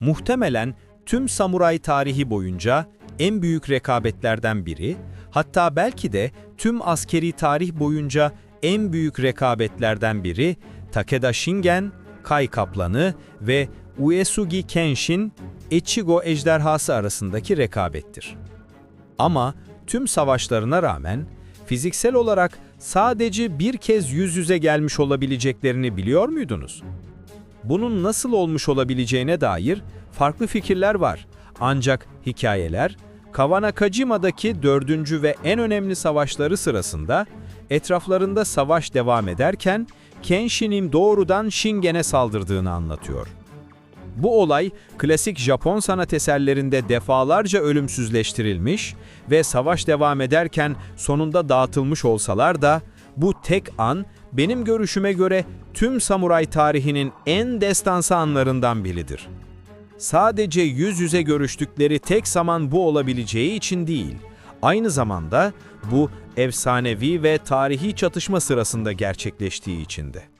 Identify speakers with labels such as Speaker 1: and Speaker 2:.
Speaker 1: Muhtemelen tüm samuray tarihi boyunca en büyük rekabetlerden biri, hatta belki de tüm askeri tarih boyunca en büyük rekabetlerden biri Takeda Shingen, Kai Kaplanı ve Uesugi Kenshin, Echigo ejderhası arasındaki rekabettir. Ama tüm savaşlarına rağmen fiziksel olarak sadece bir kez yüz yüze gelmiş olabileceklerini biliyor muydunuz? Bunun nasıl olmuş olabileceğine dair farklı fikirler var. Ancak hikayeler, Kawanakajima'daki dördüncü ve en önemli savaşları sırasında etraflarında savaş devam ederken Kenshin'in doğrudan Shingen'e saldırdığını anlatıyor. Bu olay klasik Japon sanat eserlerinde defalarca ölümsüzleştirilmiş ve savaş devam ederken sonunda dağıtılmış olsalar da bu tek an benim görüşüme göre tüm samuray tarihinin en destansı anlarından biridir. Sadece yüz yüze görüştükleri tek zaman bu olabileceği için değil, aynı zamanda bu efsanevi ve tarihi çatışma sırasında gerçekleştiği içindi.